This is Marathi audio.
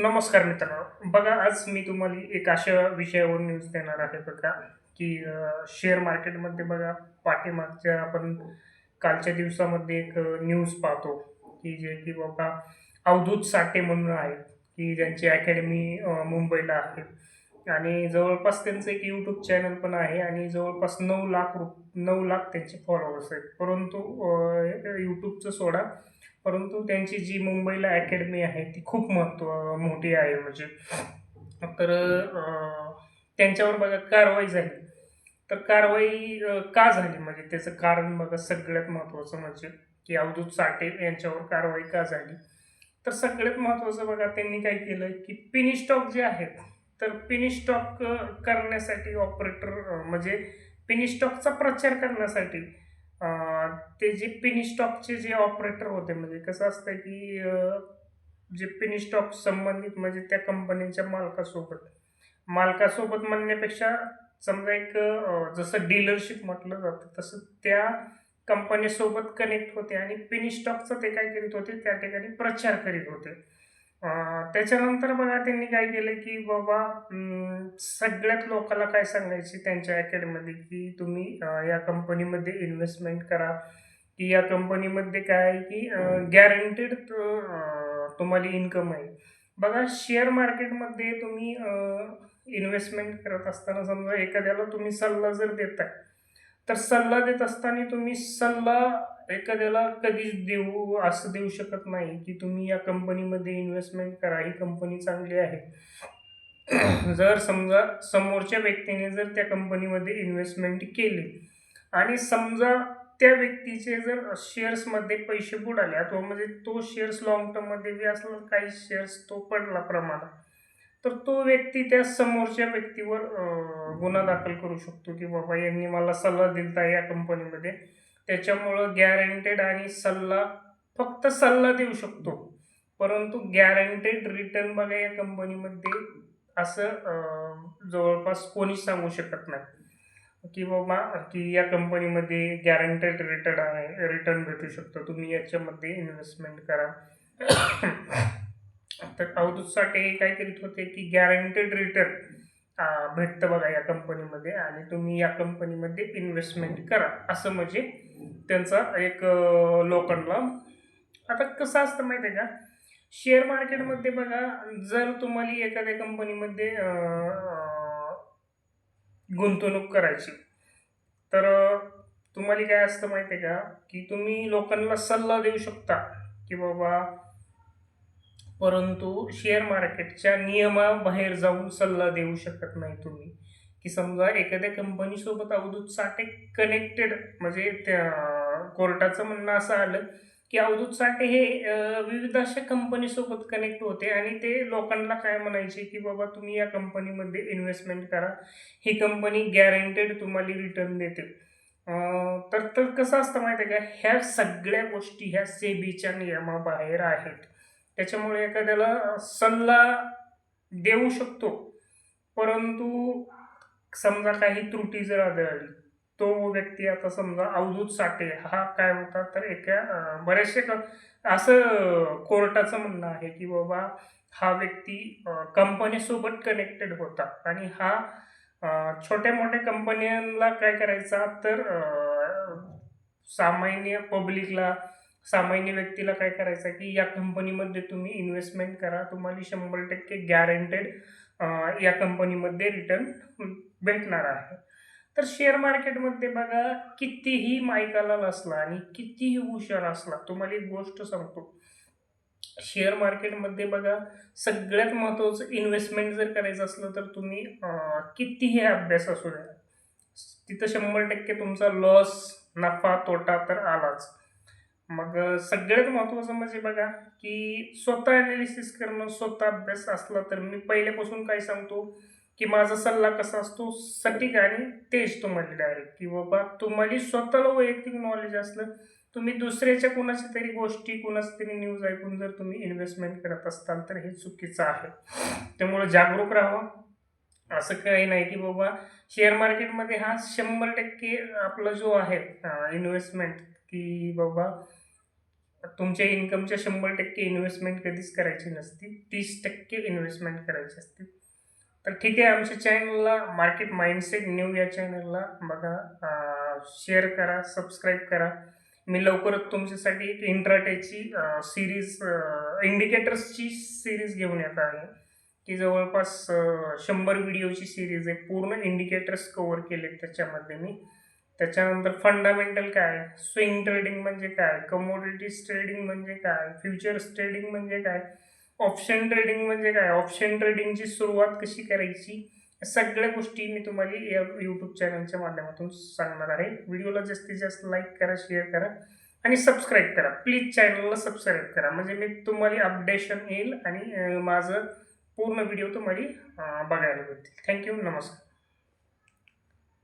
नमस्कार मित्रांनो. बघा आज मी तुम्हाला एक अशा विषयावर न्यूज देणार आहे बघा की शेअर मार्केटमध्ये बघा पाठीमागच्या आपण कालच्या दिवसामध्ये एक न्यूज पाहतो की जे की बाबा अवधूत साठे म्हणून आहेत की ज्यांची अकॅडमी मुंबईला आहे. आणि जवळपास त्यांचं एक यूट्यूब चॅनल पण आहे आणि जवळपास नऊ लाख रुप नऊ लाख त्यांचे फॉलोअर्स आहेत. परंतु यूट्यूबचं सोडा परंतु त्यांची जी मुंबईला अकॅडमी आहे ती खूप महत्त्व मोठी आहे म्हणजे. तर त्यांच्यावर बघा कारवाई झाली. तर कारवाई का झाली? म्हणजे त्याचं कारण बघा सगळ्यात महत्त्वाचं म्हणजे की अवधूत साठे यांच्यावर कारवाई का झाली? तर सगळ्यात महत्त्वाचं बघा त्यांनी काय केलं की पिनी स्टॉक जे आहेत तर पिनी स्टॉक करण्यासाठी ऑपरेटर म्हणजे पिनी स्टॉकचा प्रचार करण्यासाठी ते जे पिनी स्टॉकचे जे ऑपरेटर होते म्हणजे कसं असतं की जे पिनी स्टॉक संबंधित म्हणजे त्या कंपनीच्या मालकासोबत. मालकासोबत म्हणण्यापेक्षा समजा एक जसं डीलरशिप म्हटलं जातं तसं त्या कंपनीसोबत कनेक्ट होते आणि पिनी स्टॉकचं ते काय करीत होते त्या ठिकाणी प्रचार करीत होते. अं, त्याच्यानंतर बघा त्यांनी काय केलं की बाबा अं, सगळ्यात लोकांना काय सांगायचे त्यांच्या अकॅडमीमध्ये की तुम्ही अं, या कंपनीमध्ये इन्व्हेस्टमेंट करा. की या कंपनीमध्ये काय आहे की गॅरंटेड तुम्हाला इन्कम आहे. बघा शेअर मार्केटमध्ये तुम्ही इन्व्हेस्टमेंट करत असताना समजा एखाद्याला तुम्ही सल्ला जर देताय तर सल्ला देत असताना तुम्ही सल्ला एखाद्याला कधीच देऊ असं देऊ शकत नाही की तुम्ही या कंपनीमध्ये इन्व्हेस्टमेंट करा. ही कंपनी चांगली आहे. जर समजा समोरच्या व्यक्तीने जर त्या कंपनीमध्ये इन्व्हेस्टमेंट केली आणि समजा त्या व्यक्तीचे जर शेअर्समध्ये पैसे बुडाले अथवा म्हणजे तो शेअर्स लॉंग टर्ममध्ये बी असला काही शेअर्स तो पडला प्रमाणात तर तो व्यक्ती त्या समोरच्या व्यक्तीवर गुन्हा दाखल करू शकतो की बाबा यांनी मला सल्ला दिलता या कंपनीमध्ये. त्याच्यामुळं गॅरंटेड आणि सल्ला फक्त सल्ला देऊ शकतो. परंतु गॅरंटेड रिटर्न बघा या कंपनीमध्ये असं जवळपास कोणीच सांगू शकत नाही. की बाबा की या कंपनीमध्ये गॅरंटेड रिटर्न आहे रिटर्न भेटू शकतो. तुम्ही याच्यामध्ये इन्व्हेस्टमेंट करा. तर अवधूत हे काय करीत होते की गॅरंटेड रिटर्न भेटतं बघा या कंपनीमध्ये आणि तुम्ही या कंपनीमध्ये इन्व्हेस्टमेंट करा. असं म्हणजे त्यांचा एक लोकांना आता कसं असतं माहिती आहे का शेअर मार्केटमध्ये बघा जर तुम्हाला एखाद्या कंपनीमध्ये गुंतवणूक करायची तर तुम्हाला काय असतं माहिती आहे का? की तुम्ही लोकांना सल्ला देऊ शकता की बाबा परंतु शेअर मार्केटच्या नियमाबाहेर जाऊन सल्ला देऊ शकत नाही तुम्ही. की समजा एखाद्या कंपनीसोबत अवधूत साठे कनेक्टेड म्हणजे त्या कोर्टाचं म्हणणं असं आलं की अवधूत साठे हे विविध अशा कंपनीसोबत कनेक्ट होते आणि ते लोकांना काय म्हणायचे की बाबा तुम्ही या कंपनीमध्ये इन्व्हेस्टमेंट करा ही कंपनी गॅरंटेड तुम्हाला रिटर्न देते. तर तर कसं असतं माहिती आहे का? ह्या सगळ्या गोष्टी ह्या सेबीच्या नियमाबाहेर आहेत. त्याच्यामुळे एखाद्याला सल्ला देऊ शकतो. परंतु समजा काही त्रुटी जर आढळली तो व्यक्ती आता समजा अवधूत साठे हा काय होता तर एका बरेचसे क असं कोर्टाचं म्हणणं आहे की बाबा हा व्यक्ती कंपनीसोबत कनेक्टेड होता आणि हा छोट्या मोठ्या कंपन्यांना काय करायचा तर सामान्य पब्लिकला सामान्य व्यक्तीला काय करायचं की या कंपनीमध्ये तुम्ही इन्व्हेस्टमेंट करा. तुम्हाला शंभर टक्के गॅरंटेड या कंपनीमध्ये रिटर्न भेटणार आहे. तर शेअर मार्केटमध्ये बघा कितीही मायकालाल असला आणि कितीही हुशार असला तुम्हाला एक गोष्ट सांगतो. शेअर मार्केटमध्ये बघा सगळ्यात महत्त्वाचं इन्व्हेस्टमेंट जर करायचं असलं तर तुम्ही कितीही अभ्यास असू द्या तिथं शंभर टक्के तुमचा लॉस नफा तोटा तर आलाच. मग सगळ्यात महत्त्वाचं म्हणजे बघा की स्वतः ॲनालिसिस करणं स्वतः अभ्यास असला तर मी पहिल्यापासून काय सांगतो की माझा सल्ला कसा असतो सटीक आणि तेच तुम्हाला डायरेक्ट की बाबा तुम्हाला स्वतःला वैयक्तिक नॉलेज असलं तुम्ही दुसऱ्याच्या कुणाच्या तरी गोष्टी कोणाच्या तरी न्यूज ऐकून जर तुम्ही इन्व्हेस्टमेंट करत असताल तर हे चुकीचं आहे. त्यामुळे जागरूक राहावं. असं काही नाही की बाबा शेअर मार्केटमध्ये हा शंभर टक्के आपला जो आहे इन्व्हेस्टमेंट की बाबा तुमच्या इन्कमच्या शंभर टक्के इन्व्हेस्टमेंट कधीच करायची नसती तीस टक्के इन्व्हेस्टमेंट करायची असते. तर ठीक आहे आमच्या चॅनलला मार्केट माइंडसेट न्यू या चॅनलला बघा शेअर करा सबस्क्राईब करा. मी लवकरच तुमच्यासाठी एक इंट्राटेची सिरीज इंडिकेटर्सची सिरीज घेऊन येत आहे. की जवळपास शंभर व्हिडिओची सिरीज आहे. पूर्ण इंडिकेटर्स कवर केले त्याच्यामध्ये मी. त्याच्यानंतर फंडामेंटल काय? स्विंग ट्रेडिंग म्हणजे काय? कमोडिटीज ट्रेडिंग म्हणजे काय? फ्युचर्स ट्रेडिंग म्हणजे काय? ऑप्शन ट्रेडिंग म्हणजे काय? ऑप्शन ट्रेडिंगची सुरुवात कशी करायची? सगळ्या गोष्टी मी तुम्हाला या यूट्यूब चॅनलच्या माध्यमातून सांगणार आहे. व्हिडिओला जास्तीत जास्त लाईक करा शेअर करा आणि सबस्क्राईब करा. प्लीज चॅनलला सबस्क्राईब करा. म्हणजे मी तुम्हाला अपडेशन येईल आणि माझं पूर्ण व्हिडिओ तुम्हाला बघायला भेटतील थँक्यू नमस्कार.